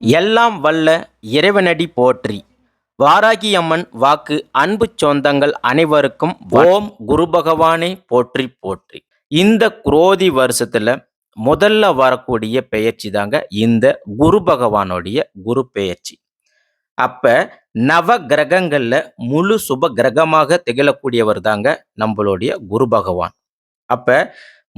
எல்லாம் வல்ல இறைவனடி போற்றி. வாராகி அம்மன் வாக்கு அன்பு சொந்தங்கள் அனைவருக்கும் ஓம் குரு பகவானே போற்றி போற்றி. இந்த குரோதி வருஷத்துல முதல்ல வரக்கூடிய பெயர்ச்சி தாங்க இந்த குரு பகவானுடைய குரு பெயர்ச்சி. அப்ப நவ கிரகங்கள்ல முழு சுப கிரகமாக திகழக்கூடியவர் தாங்க நம்மளுடைய குரு பகவான். அப்ப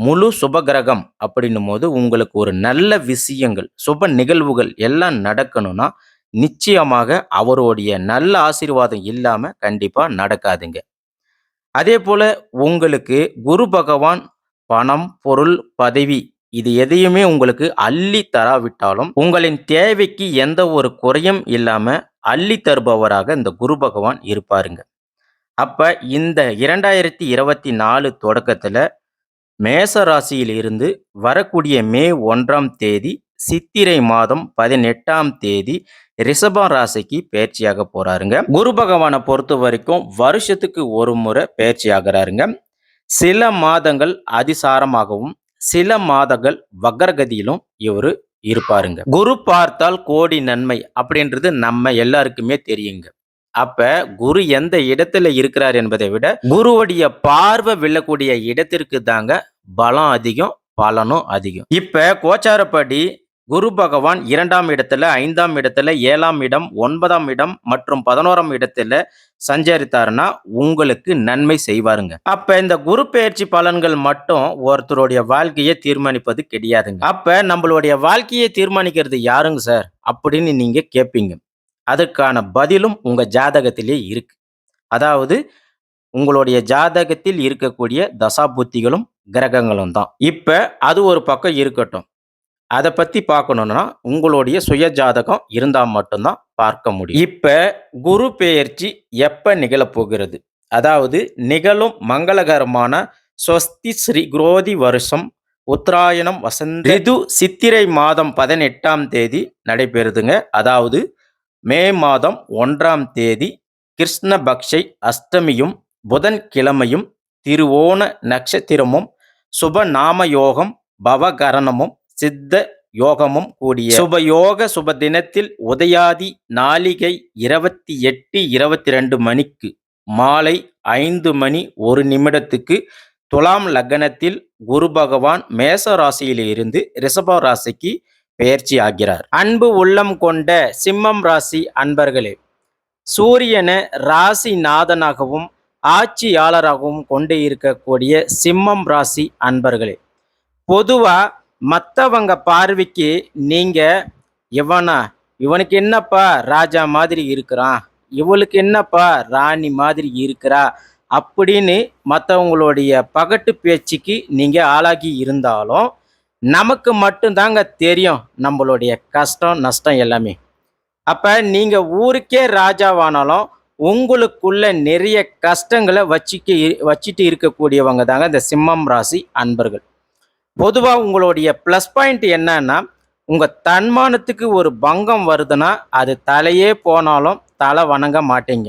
முழு சுப கிரகம் அப்படின்னும் போது உங்களுக்கு ஒரு நல்ல விஷயங்கள் சுப நிகழ்வுகள் எல்லாம் நடக்கணும்னா நிச்சயமாக அவருடைய நல்ல ஆசீர்வாதம் இல்லாமல் கண்டிப்பாக நடக்காதுங்க. அதே போல் உங்களுக்கு குரு பகவான் பணம் பொருள் பதவி இது எதையுமே உங்களுக்கு அள்ளி தராவிட்டாலும் உங்களின் தேவைக்கு எந்த ஒரு குறையும் இல்லாம அள்ளி தருபவராக இந்த குரு பகவான் இருப்பாருங்க. அப்ப இந்த இரண்டாயிரத்தி இருபத்தி நாலு தொடக்கத்துல மேச ராசியில் இருந்து வரக்கூடிய மே ஒன்றாம் தேதி சித்திரை மாதம் பதினெட்டாம் தேதி ரிஷபம் ராசிக்கு பயிற்சியாக போறாருங்க. குரு பகவானை பொறுத்த வரைக்கும் வருஷத்துக்கு ஒரு முறை பயிற்சி ஆகிறாருங்க. சில மாதங்கள் அதிசாரமாகவும் சில மாதங்கள் வக்ரகதியிலும் இவர் இருப்பாருங்க. குரு பார்த்தால் கோடி நன்மை அப்படின்றது நம்ம எல்லாருக்குமே தெரியுங்க. அப்ப குரு எந்த இடத்துல இருக்கிறார் என்பதை விட குருவுடைய பார்வை விழக்கூடிய இடத்திற்கு தாங்க பலம் அதிகம் பலனும் அதிகம். இப்போ கோச்சாரப்படி குரு பகவான் இரண்டாம் இடத்துல ஐந்தாம் இடத்துல ஏழாம் இடம் ஒன்பதாம் இடம் மற்றும் பதினோராம் இடத்துல சஞ்சரித்தாருன்னா உங்களுக்கு நன்மை செய்வாருங்க. அப்ப இந்த குரு பயிற்சி பலன்கள் மட்டும் ஒருத்தருடைய வாழ்க்கையை தீர்மானிப்பது கிடையாதுங்க. அப்ப நம்மளுடைய வாழ்க்கையை தீர்மானிக்கிறது யாருங்க சார்? அப்படின்னு நீங்க கேட்பீங்க அதற்கான பதிலும் உங்க ஜாதகத்திலே இருக்கு. அதாவது உங்களுடைய ஜாதகத்தில் இருக்கக்கூடிய தசாபுத்திகளும் கிரகங்களும் தான் இப்போ அது ஒரு பக்கம் இருக்கட்டும். அதை பற்றி பார்க்கணுன்னா உங்களுடைய சுய ஜாதகம் இருந்தால் மட்டும்தான் பார்க்க முடியும். இப்போ குரு பெயர்ச்சி எப்போ நிகழப்போகிறது? அதாவது நிகழும் மங்களகரமான ஸ்வஸ்தி ஸ்ரீ குரோதி வருஷம் உத்தராயணம் வசந்த ரிது சித்திரை மாதம் பதினெட்டாம் தேதி நடைபெறுதுங்க. அதாவது மே மாதம் ஒன்றாம் தேதி கிருஷ்ணபக்ஷை அஷ்டமியும் புதன்கிழமையும் திருவோண நட்சத்திரமும் சுபநாம யோகம் பவகரணமும் சித்த யோகமும் கூடிய சுபயோக சுப தினத்தில் உதயாதி நாளிகை இருபத்தி எட்டு இருபத்தி ரெண்டு மணிக்கு மாலை ஐந்து மணி ஒரு நிமிடத்துக்கு துலாம் லக்னத்தில் குரு பகவான் மேச ராசியிலிருந்து ரிஷப ராசிக்கு பெயர்ச்சி ஆகிறார். அன்பு உள்ளம் கொண்ட சிம்மம் ராசி அன்பர்களே சூரியனை ராசி நாதனாகவும் ஆட்சியாளராகவும் கொண்டு இருக்கக்கூடிய சிம்மம் ராசி அன்பர்களே பொதுவாக மற்றவங்க பார்வைக்கு நீங்கள் இவனா இவனுக்கு என்னப்பா ராஜா மாதிரி இருக்கிறான் இவளுக்கு என்னப்பா ராணி மாதிரி இருக்கிறா அப்படின்னு மற்றவங்களுடைய பகட்டு பேச்சுக்கு நீங்கள் ஆளாகி இருந்தாலும் நமக்கு மட்டும்தாங்க தெரியும் நம்மளுடைய கஷ்டம் நஷ்டம் எல்லாமே. அப்போ நீங்கள் ஊருக்கே ராஜாவானாலும் உங்களுக்குள்ள நிறைய கஷ்டங்களை வச்சுக்க வச்சுட்டு இருக்கக்கூடியவங்க தாங்க இந்த சிம்மம் ராசி அன்பர்கள். பொதுவாக உங்களுடைய ப்ளஸ் பாயிண்ட் என்னன்னா உங்கள் தன்மானத்துக்கு ஒரு பங்கம் வருதுன்னா அது தலையே போனாலும் தலை வணங்க மாட்டீங்க.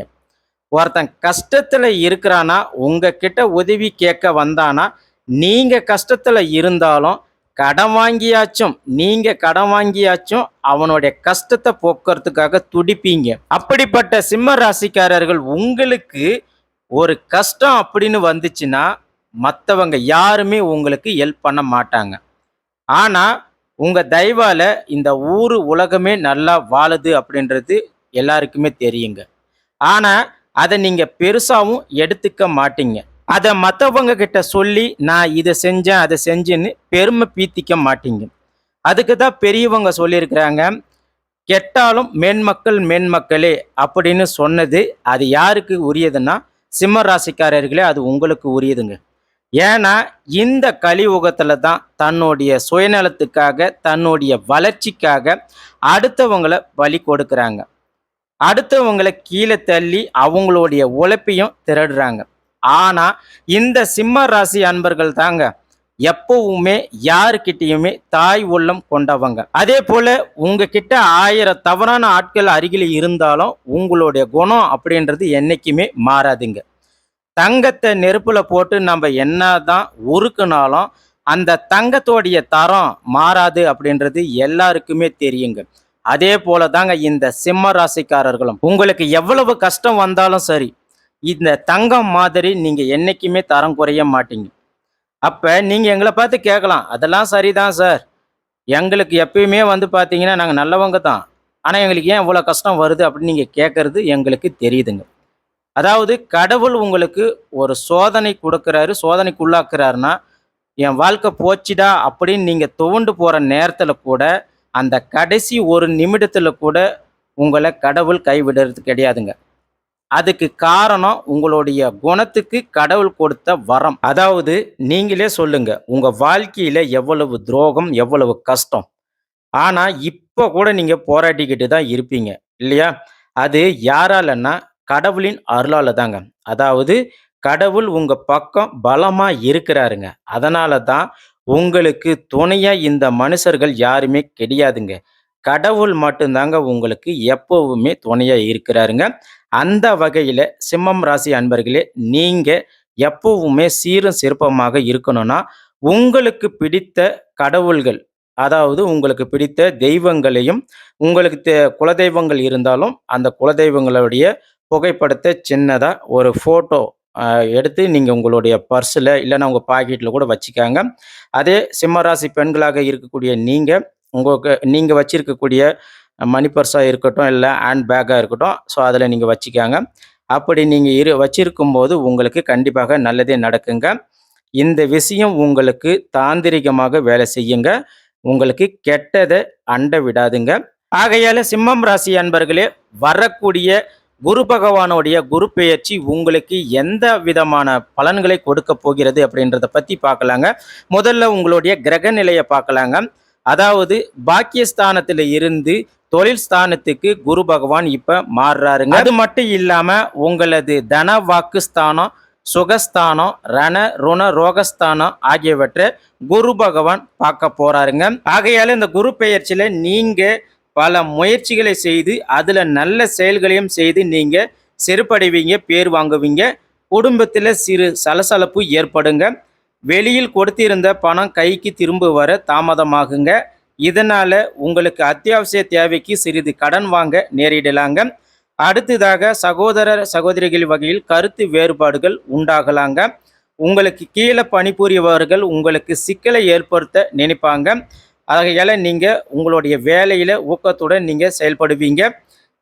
ஒருத்தன் கஷ்டத்தில் இருக்கிறானா உங்ககிட்ட உதவி கேட்க வந்தானா நீங்கள் கஷ்டத்தில் இருந்தாலும் கடன் வாங்கியாச்சும் நீங்கள் கடன் வாங்கியாச்சும் அவனுடைய கஷ்டத்தை போக்குறதுக்காக துடிப்பீங்க. அப்படிப்பட்ட சிம்ம ராசிக்காரர்கள் உங்களுக்கு ஒரு கஷ்டம் அப்படின்னு வந்துச்சுன்னா மற்றவங்க யாருமே உங்களுக்கு ஹெல்ப் பண்ண மாட்டாங்க. ஆனால் உங்கள் தயவால இந்த ஊர் உலகமே நல்லா வாழுது அப்படின்றது எல்லாருக்குமே தெரியுங்க. ஆனால் அதை நீங்கள் பெருசாகவும் எடுத்துக்க மாட்டீங்க. அதை மற்றவங்க கிட்ட சொல்லி நான் இதை செஞ்சேன் அதை செஞ்சேன்னு பெருமை பீத்திக்க மாட்டீங்க. அதுக்கு தான் பெரியவங்க சொல்லியிருக்கிறாங்க கெட்டாலும் மேன்மக்கள் மேன்மக்களே அப்படின்னு சொன்னது அது யாருக்கு உரியதுன்னா சிம்ம ராசிக்காரர்களே அது உங்களுக்கு உரியதுங்க. ஏன்னா இந்த கலியுகத்தில் தான் தன்னுடைய சுயநலத்துக்காக தன்னுடைய வளர்ச்சிக்காக அடுத்தவங்களை பலி கொடுக்குறாங்க. அடுத்தவங்களை கீழே தள்ளி அவங்களுடைய உழைப்பையும் திரடுறாங்க. ஆனா இந்த சிம்ம ராசி அன்பர்கள் தாங்க எப்பவுமே யாருக்கிட்டயுமே தாய் உள்ளம் கொண்டவங்க. அதே போல உங்ககிட்ட ஆயிரம் தவறான ஆட்கள் அருகில் இருந்தாலும் உங்களுடைய குணம் அப்படின்றது என்னைக்குமே மாறாதுங்க. தங்கத்தை நெருப்புல போட்டு நம்ம என்னதான் உருக்குனாலும் அந்த தங்கத்தோடைய தரம் மாறாது அப்படின்றது எல்லாருக்குமே தெரியுங்க. அதே போல தாங்க இந்த சிம்ம ராசிக்காரர்களும். உங்களுக்கு எவ்வளவு கஷ்டம் வந்தாலும் சரி இந்த தங்கம் மாதிரி நீங்கள் என்றைக்குமே தரம் குறைய மாட்டீங்க. அப்போ நீங்கள் எங்களை பார்த்து கேட்கலாம் அதெல்லாம் சரிதான் சார். எங்களுக்கு எப்பயுமே வந்து பார்த்தீங்கன்னா நாங்கள் நல்லவங்க தான். ஆனால் எங்களுக்கு ஏன் இவ்வளோ கஷ்டம் வருது? அப்படின்னு நீங்கள் கேட்குறது எங்களுக்கு தெரியுதுங்க. அதாவது கடவுள் உங்களுக்கு ஒரு சோதனை கொடுக்குறாரு சோதனைக்கு உள்ளாக்குறாருன்னா என் வாழ்க்கை போச்சுடா அப்படின்னு நீங்கள் துவண்டு போகிற நேரத்தில் கூட அந்த கடைசி ஒரு நிமிடத்தில் கூட உங்களை கடவுள் கைவிடுறது கிடையாதுங்க. அதுக்கு காரணம் உங்களுடைய குணத்துக்கு கடவுள் கொடுத்த வரம். அதாவது நீங்களே சொல்லுங்க உங்க வாழ்க்கையில எவ்வளவு துரோகம் எவ்வளவு கஷ்டம். ஆனா இப்ப கூட நீங்க போராட்டிக்கிட்டு தான் இருப்பீங்க இல்லையா? அது யாராலன்னா கடவுளின் அருளால தாங்க அதாவது கடவுள் உங்க பக்கம் பலமா இருக்கிறாருங்க. அதனால தான் உங்களுக்கு துணையா இந்த மனுஷர்கள் யாருமே கிடையாதுங்க. கடவுள் மட்டும்தாங்க உங்களுக்கு எப்பவுமே துணையாக இருக்கிறாருங்க. அந்த வகையில் சிம்மம் ராசி அன்பர்களே நீங்கள் எப்பவுமே சீரும் சிறப்பமாக இருக்கணும்னா உங்களுக்கு பிடித்த கடவுள்கள் அதாவது உங்களுக்கு பிடித்த தெய்வங்களையும் உங்களுக்கு தெ- குலதெய்வங்கள் இருந்தாலும் அந்த குலதெய்வங்களுடைய புகைப்படத்தை சின்னதாக ஒரு ஃபோட்டோ எடுத்து நீங்கள் உங்களுடைய பர்ஸில் இல்லைன்னா உங்கள் பாக்கெட்டில் கூட வச்சுக்காங்க. அதே சிம்மராசி பெண்களாக இருக்கக்கூடிய நீங்கள் உங்களுக்கு நீங்கள் வச்சிருக்கக்கூடிய மணி பர்ஸாக இருக்கட்டும் இல்லை ஹேண்ட் பேக்காக இருக்கட்டும் ஸோ அதில் நீங்கள் வச்சுக்காங்க. அப்படி நீங்கள் இரு வச்சிருக்கும் போது உங்களுக்கு கண்டிப்பாக நல்லதே நடக்குங்க. இந்த விஷயம் உங்களுக்கு தாந்திரிகமாக வேலை செய்யுங்க. உங்களுக்கு கெட்டதை அண்ட விடாதுங்க. ஆகையால் சிம்மம் ராசி அன்பர்களே வரக்கூடிய குரு பகவானுடைய குரு பெயர்ச்சி உங்களுக்கு எந்த விதமான பலன்களை கொடுக்க போகிறது அப்படின்றத பற்றி பார்க்கலாங்க. முதல்ல உங்களுடைய கிரக நிலையை பார்க்கலாங்க. அதாவது பாக்கியஸ்தானத்துல இருந்து தொழில் ஸ்தானத்துக்கு குரு பகவான் இப்ப மாறுறாருங்க. அது மட்டும் இல்லாம உங்களது தன வாக்கு ஸ்தானம் சுகஸ்தானம் ரண ருண ரோகஸ்தானம் ஆகியவற்றை குரு பகவான் பார்க்க போறாருங்க. ஆகையால இந்த குரு பெயர்ச்சியில நீங்க பல முயற்சிகளை செய்து அதுல நல்ல செயல்களையும் செய்து நீங்க செருப்படைவீங்க பேர் வாங்குவீங்க. குடும்பத்தில் சிறு சலசலப்பு ஏற்படுங்க. வெளியில் கொடுத்திருந்த பணம் கைக்கு திரும்ப வர தாமதமாகுங்க. இதனால் உங்களுக்கு அத்தியாவசிய தேவைக்கு சிறிது கடன் வாங்க நேரிடலாங்க. அடுத்ததாக சகோதர சகோதரிகள் வகையில் கருத்து வேறுபாடுகள் உண்டாகலாங்க. உங்களுக்கு கீழே பணிபுரியவர்கள் உங்களுக்கு சிக்கலை ஏற்படுத்த நினைப்பாங்க. ஆகையால நீங்கள் உங்களுடைய வேலையில் ஊக்கத்துடன் நீங்கள் செயல்படுவீங்க.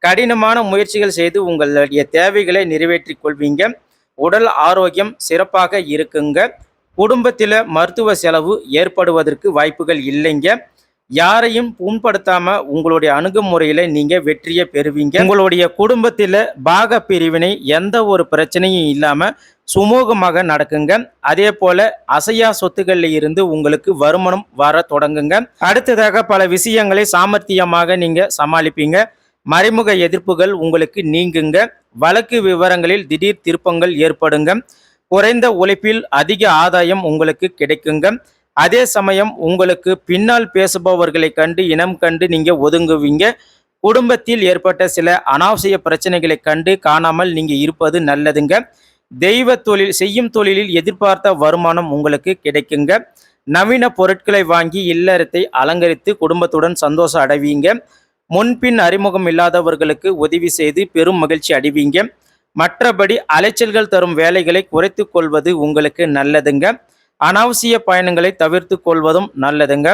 கடினமான முயற்சிகள் செய்து உங்களுடைய தேவைகளை நிறைவேற்றிக் கொள்வீங்க. உடல் ஆரோக்கியம் சிறப்பாக இருக்குங்க. குடும்பத்தில் மருத்துவ செலவு ஏற்படுவதற்கு வாய்ப்புகள் இல்லைங்க. யாரையும் புண்படுத்தாம உங்களுடைய அணுகுமுறையில நீங்க வெற்றியை பெறுவீங்க. உங்களுடைய குடும்பத்தில் பாக பிரிவினை எந்த ஒரு பிரச்சனையும் இல்லாம சுமூகமாக நடக்குங்க. அதே போல அசையா சொத்துக்கள்ல இருந்து உங்களுக்கு வருமானம் வர தொடங்குங்க. அடுத்ததாக பல விஷயங்களை சாமர்த்தியமாக நீங்க சமாளிப்பீங்க. மறைமுக எதிர்ப்புகள் உங்களுக்கு நீங்குங்க. வழக்கு விவரங்களில் திடீர் திருப்பங்கள் ஏற்படுங்க. குறைந்த உழைப்பில் அதிக ஆதாயம் உங்களுக்கு கிடைக்குங்க. அதே சமயம் உங்களுக்கு பின்னால் பேசுபவர்களை கண்டு இனம் கண்டு நீங்க ஒதுங்குவீங்க. குடும்பத்தில் ஏற்பட்ட சில அனாவசிய பிரச்சனைகளை கண்டு காணாமல் நீங்க இருப்பது நல்லதுங்க. தெய்வ தொழில் செய்யும் தொழிலில் எதிர்பார்த்த வருமானம் உங்களுக்கு கிடைக்குங்க. நவீன பொருட்களை வாங்கி இல்லறத்தை அலங்கரித்து குடும்பத்துடன் சந்தோஷம் அடைவீங்க. முன்பின் அறிமுகம் இல்லாதவர்களுக்கு உதவி செய்து பெரும் மகிழ்ச்சி அடைவீங்க. மற்றபடி அலைச்சல்கள் தரும் வேலைகளை குறைத்து கொள்வது உங்களுக்கு நல்லதுங்க. அனாவசிய பயணங்களை தவிர்த்து கொள்வதும் நல்லதுங்க.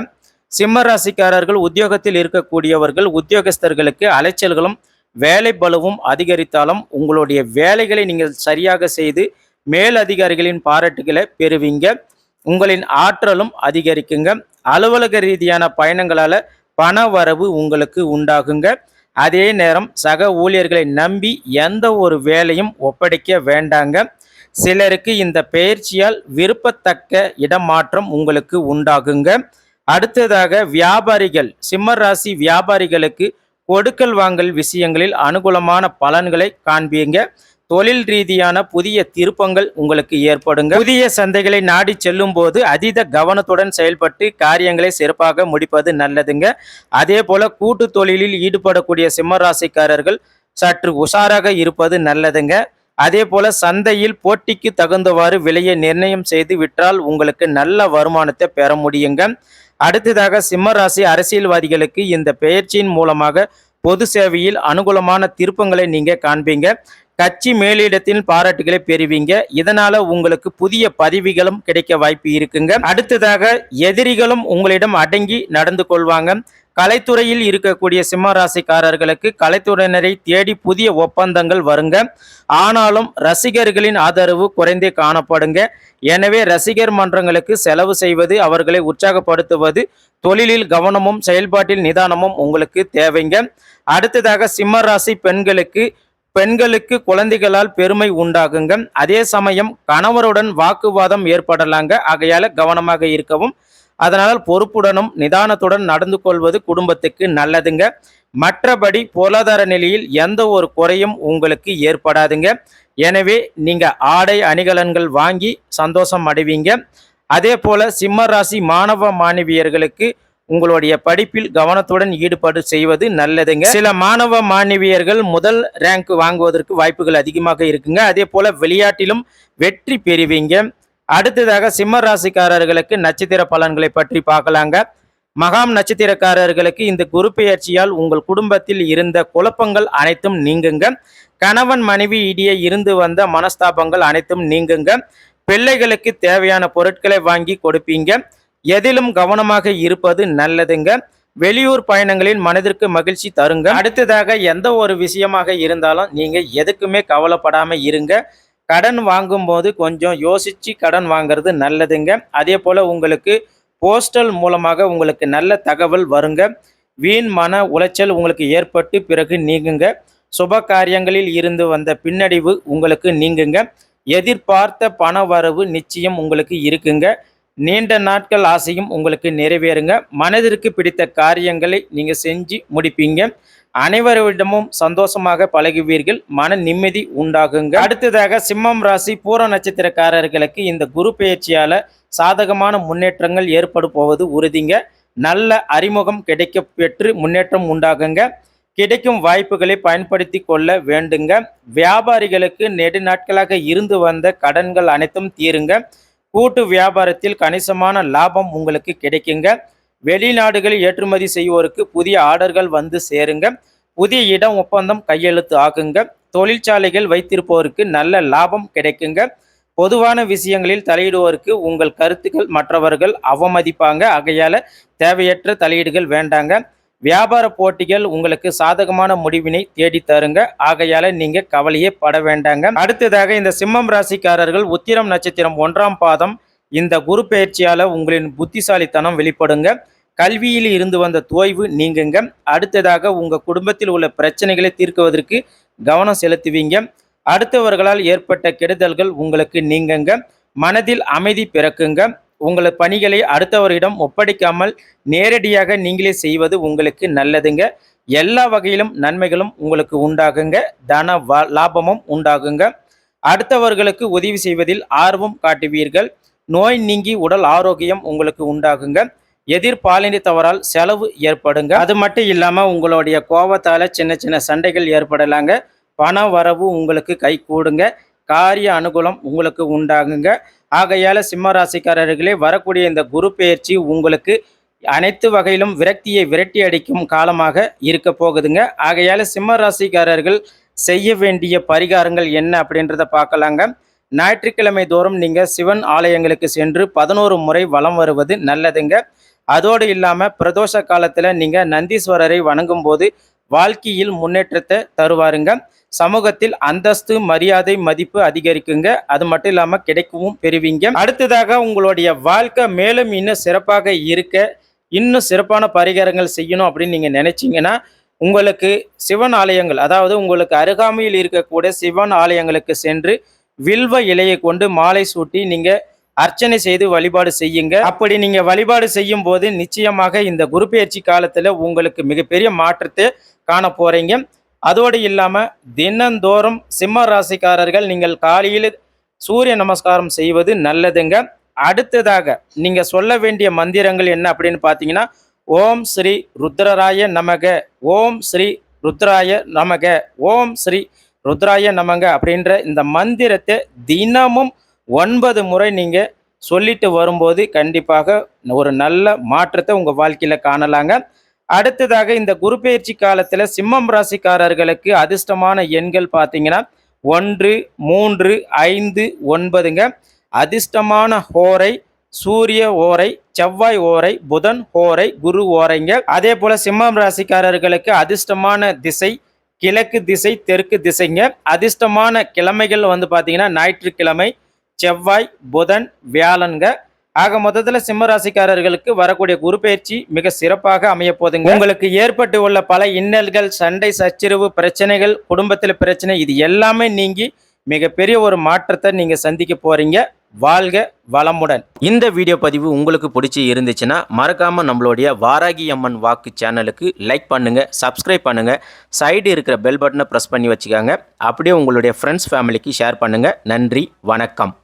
சிம்ம ராசிக்காரர்கள் உத்தியோகத்தில் இருக்கக்கூடியவர்கள் உத்தியோகஸ்தர்களுக்கு அலைச்சல்களும் வேலை பலுவும் அதிகரித்தாலும் உங்களுடைய வேலைகளை நீங்கள் சரியாக செய்து மேல் அதிகாரிகளின் பாராட்டுகளை பெறுவீங்க. உங்களின் ஆற்றலும் அதிகரிக்குங்க. அலுவலக ரீதியான பயணங்களால் பண வரவு உங்களுக்கு உண்டாகுங்க. அதே நேரம் சக ஊழியர்களை நம்பி எந்த ஒரு வேலையும் ஒப்படைக்க வேண்டாங்க. சிலருக்கு இந்த பயிற்சியால் விருப்பத்தக்க இடமாற்றம் உங்களுக்கு உண்டாகுங்க. அடுத்ததாக வியாபாரிகள். சிம்ம ராசி வியாபாரிகளுக்கு கொடுக்கல் வாங்கல் விஷயங்களில் அனுகூலமான பலன்களை காண்பீங்க. தொழில் ரீதியான புதிய திருப்பங்கள் உங்களுக்கு ஏற்படுங்க. புதிய சந்தைகளை நாடி செல்லும் போது அதீத கவனத்துடன் செயல்பட்டு காரியங்களை சிறப்பாக முடிப்பது நல்லதுங்க. அதே போல கூட்டு தொழிலில் ஈடுபடக்கூடிய சிம்மராசிக்காரர்கள் சற்று உஷாராக இருப்பது நல்லதுங்க. அதே போல சந்தையில் போட்டிக்கு தகுந்தவாறு விலையை நிர்ணயம் செய்து விற்றால் உங்களுக்கு நல்ல வருமானத்தை பெற முடியுங்க. அடுத்ததாக சிம்மராசி அரசியல்வாதிகளுக்கு இந்த பெயர்ச்சியின் மூலமாக பொது சேவையில் அனுகூலமான திருப்பங்களை நீங்க காண்பீங்க. கட்சி மேலிடத்தின் பாராட்டுகளை பெறுவீங்க. இதனால உங்களுக்கு புதிய பதவிகளும் கிடைக்க வாய்ப்பு இருக்குங்க. அடுத்ததாக எதிரிகளும் உங்களிடம் அடங்கி நடந்து கொள்வாங்க. கலைத்துறையில் இருக்கக்கூடிய சிம்ம ராசிக்காரர்களுக்கு கலைத்துறையினரை தேடி புதிய ஒப்பந்தங்கள் வருங்க. ஆனாலும் ரசிகர்களின் ஆதரவு குறைந்தே காணப்படுங்க. எனவே ரசிகர் மன்றங்களுக்கு செலவு செய்வது அவர்களை உற்சாகப்படுத்துவது தொழிலில் கவனமும் செயல்பாட்டில் நிதானமும் உங்களுக்கு தேவைங்க. அடுத்ததாக சிம்ம ராசி பெண்களுக்கு பெண்களுக்கு குழந்தைகளால் பெருமை உண்டாகுங்க. அதே சமயம் கணவருடன் வாக்குவாதம் ஏற்படலாங்க. ஆகையால கவனமாக இருக்கவும் அதனால் பொறுப்புடனும் நிதானத்துடன் நடந்து கொள்வது குடும்பத்துக்கு நல்லதுங்க. மற்றபடி பொருளாதார நிலையில் எந்த ஒரு குறையும் உங்களுக்கு ஏற்படாதுங்க. எனவே நீங்க ஆடை அணிகலன்கள் வாங்கி சந்தோஷம் அடைவீங்க. அதே போல சிம்ம ராசி மாணவ மாணவியர்களுக்கு உங்களுடைய படிப்பில் கவனத்துடன் ஈடுபாடு செய்வது நல்லதுங்க. சில மாணவ மாணவியர்கள் முதல் ரேங்க் வாங்குவதற்கு வாய்ப்புகள் அதிகமாக இருக்குங்க. அதே போல விளையாட்டிலும் வெற்றி பெறுவீங்க. அடுத்ததாக சிம்ம ராசிக்காரர்களுக்கு நட்சத்திர பலன்களை பற்றி பார்க்கலாங்க. மகாம் நட்சத்திரக்காரர்களுக்கு இந்த குரு பெயர்ச்சியால் உங்கள் குடும்பத்தில் இருந்த குழப்பங்கள் அனைத்தும் நீங்குங்க. கணவன் மனைவி இடையே இருந்து வந்த மனஸ்தாபங்கள் அனைத்தும் நீங்குங்க. பிள்ளைகளுக்கு தேவையான பொருட்களை வாங்கி கொடுப்பீங்க. எதிலும் கவனமாக இருப்பது நல்லதுங்க. வெளியூர் பயணங்களில் மனதிற்கு மகிழ்ச்சி தருங்க. அடுத்ததாக எந்த ஒரு விஷயமாக இருந்தாலும் நீங்க எதுக்குமே கவலைப்படாம இருங்க. கடன் வாங்கும்போது கொஞ்சம் யோசிச்சு கடன் வாங்குறது நல்லதுங்க. அதே போல உங்களுக்கு போஸ்டல் மூலமாக உங்களுக்கு நல்ல தகவல் வருங்க. வீண் மன உளைச்சல் உங்களுக்கு ஏற்பட்டு பிறகு நீங்குங்க. சுப காரியங்களில் இருந்து வந்த பின்னடைவு உங்களுக்கு நீங்குங்க. எதிர்பார்த்த பண வரவு நிச்சயம் உங்களுக்கு இருக்குங்க. நீண்ட நாட்கள் ஆசையும் உங்களுக்கு நிறைவேறுங்க. மனதிற்கு பிடித்த காரியங்களை நீங்கள் செஞ்சு முடிப்பீங்க. அனைவரிடமும் சந்தோஷமாக பழகுவீர்கள். மன நிம்மதி உண்டாகுங்க. அடுத்ததாக சிம்மம் ராசி பூர நட்சத்திரக்காரர்களுக்கு இந்த குரு பயிற்சியால் சாதகமான முன்னேற்றங்கள் ஏற்பட போவது உறுதிங்க. நல்ல அறிமுகம் கிடைக்க பெற்று முன்னேற்றம் உண்டாகுங்க. கிடைக்கும் வாய்ப்புகளை பயன்படுத்தி கொள்ள வேண்டுங்க. வியாபாரிகளுக்கு நெடு நாட்களாக இருந்து வந்த கடன்கள் அனைத்தும் தீருங்க. கூட்டு வியாபாரத்தில் கணிசமான லாபம் உங்களுக்கு கிடைக்குங்க. வெளிநாடுகளில் ஏற்றுமதி செய்வோருக்கு புதிய ஆர்டர்கள் வந்து சேருங்க. புதிய இடம் ஒப்பந்தம் கையெழுத்து ஆகுங்க தொழிற்சாலைகள் வைத்திருப்போருக்கு நல்ல லாபம் கிடைக்குங்க. பொதுவான விஷயங்களில் தலையிடுவோருக்கு உங்கள் கருத்துக்கள் மற்றவர்கள் அவமதிப்பாங்க. ஆகையால் தேவையற்ற தலையீடுகள் வேண்டாங்க. வியாபார போட்டிகள் உங்களுக்கு சாதகமான முடிவினை தேடி தருங்க. ஆகையால நீங்க கவலையே பட வேண்டாங்க. அடுத்ததாக இந்த சிம்மம் ராசிக்காரர்கள் உத்திரம் நட்சத்திரம் ஒன்றாம் பாதம். இந்த குரு பயிற்சியால உங்களின் புத்திசாலித்தனம் வெளிப்படுங்க. கல்வியில் இருந்து வந்த தோய்வு நீங்குங்க. அடுத்ததாக உங்க குடும்பத்தில் உள்ள பிரச்சனைகளை தீர்க்குவதற்கு கவனம் செலுத்துவீங்க. அடுத்தவர்களால் ஏற்பட்ட கெடுதல்கள் உங்களுக்கு நீங்குங்க. மனதில் அமைதி பிறக்குங்க. உங்கள் பணிகளை அடுத்தவரிடம் ஒப்படைக்காமல் நேரடியாக நீங்களே செய்வது உங்களுக்கு நல்லதுங்க. எல்லா வகையிலும் நன்மைகளும் உங்களுக்கு உண்டாகுங்க. தன வ- லாபமும் உண்டாகுங்க. அடுத்தவர்களுக்கு உதவி செய்வதில் ஆர்வம் காட்டுவீர்கள். நோய் நீங்கி உடல் ஆரோக்கியம் உங்களுக்கு உண்டாகுங்க. எதிர்பாலினத்தவரால் செலவு ஏற்படுங்க. அது மட்டும் இல்லாமல் உங்களுடைய கோபத்தால் சின்ன சின்ன சண்டைகள் ஏற்படலாங்க. பண வரவு உங்களுக்கு கை கூடுங்க. காரிய அனுகூலம் உங்களுக்கு உண்டாகுங்க. ஆகையால சிம்ம ராசிக்காரர்களே வரக்கூடிய இந்த குரு பெயர்ச்சி உங்களுக்கு அனைத்து வகையிலும் விரக்தியை விரட்டி அடிக்கும் காலமாக இருக்க போகுதுங்க. ஆகையால சிம்ம ராசிக்காரர்கள் செய்ய வேண்டிய பரிகாரங்கள் என்ன அப்படின்றத பார்க்கலாங்க. ஞாயிற்றுக்கிழமை தோறும் நீங்க சிவன் ஆலயங்களுக்கு சென்று பதினோரு முறை வலம் வருவது நல்லதுங்க. அதோடு இல்லாம பிரதோஷ காலத்துல நீங்க நந்தீஸ்வரரை வணங்கும் போது வாழ்க்கையில் முன்னேற்றத்தை தருவாருங்க. சமூகத்தில் அந்தஸ்து மரியாதை மதிப்பு அதிகரிக்குங்க. அது மட்டும் இல்லாம கிடைக்கவும் பெறுவீங்க. அடுத்ததாக உங்களுடைய வாழ்க்கை மேலும் இன்னும் சிறப்பாக இருக்க இன்னும் சிறப்பான பரிகாரங்கள் செய்யணும் அப்படின்னு நீங்க நினைச்சீங்கன்னா உங்களுக்கு சிவன் ஆலயங்கள் அதாவது உங்களுக்கு அருகாமையில் இருக்கக்கூடிய சிவன் ஆலயங்களுக்கு சென்று வில்வ இலையை கொண்டு மாலை சூட்டி நீங்க அர்ச்சனை செய்து வழிபாடு செய்யுங்க. அப்படி நீங்க வழிபாடு செய்யும் போது நிச்சயமாக இந்த குரு பயிற்சி காலத்துல உங்களுக்கு மிகப்பெரிய மாற்றத்தை காண போறீங்க அதோடு இல்லாமல் தினந்தோறும் சிம்ம ராசிக்காரர்கள் நீங்கள் காலையில் சூரிய நமஸ்காரம் செய்வது நல்லதுங்க. அடுத்ததாக நீங்கள் சொல்ல வேண்டிய மந்திரங்கள் என்ன அப்படின்னு பார்த்தீங்கன்னா ஓம் ஸ்ரீ ருத்ரராய நமக ஓம் ஸ்ரீ ருத்ராய நமக ஓம் ஸ்ரீ ருத்ராய நமங்க அப்படின்ற இந்த மந்திரத்தை தினமும் ஒன்பது முறை நீங்கள் சொல்லிட்டு வரும்போது கண்டிப்பாக ஒரு நல்ல மாற்றத்தை உங்கள் வாழ்க்கையில் காணலாங்க. அடுத்ததாக இந்த குரு பயிற்சி காலத்தில் சிம்மம் ராசிக்காரர்களுக்கு அதிர்ஷ்டமான எண்கள் பார்த்தீங்கன்னா ஒன்று மூன்று ஐந்து ஒன்பதுங்க. அதிர்ஷ்டமான ஹோரை சூரிய ஓரை செவ்வாய் ஓரை புதன் ஓரை குரு ஓரைங்க. அதே போல சிம்மம் ராசிக்காரர்களுக்கு அதிர்ஷ்டமான திசை கிழக்கு திசை தெற்கு திசைங்க. அதிர்ஷ்டமான கிழமைகள் வந்து பார்த்தீங்கன்னா ஞாயிற்றுக்கிழமை செவ்வாய் புதன் வியாழன்க ஆக மொத்தத்தில் சிம்ம ராசிக்காரர்களுக்கு வரக்கூடிய குரு பயிற்சி மிக சிறப்பாக அமைய போதுங்க உங்களுக்கு ஏற்பட்டு உள்ள பல இன்னல்கள் சண்டை சச்சரவு பிரச்சனைகள் குடும்பத்தில் பிரச்சனை இது எல்லாமே நீங்கி மிகப்பெரிய ஒரு மாற்றத்தை நீங்க சந்திக்க போறீங்க. வாழ்க வளமுடன். இந்த வீடியோ பதிவு உங்களுக்கு பிடிச்சி இருந்துச்சுன்னா மறக்காம நம்மளுடைய வாராகி அம்மன் வாக்கு சேனலுக்கு லைக் பண்ணுங்க சப்ஸ்கிரைப் பண்ணுங்க சைடு இருக்கிற பெல் பட்டனை ப்ரெஸ் பண்ணி வச்சுக்கோங்க. அப்படியே உங்களுடைய ஃப்ரெண்ட்ஸ் ஃபேமிலிக்கு ஷேர் பண்ணுங்க. நன்றி வணக்கம்.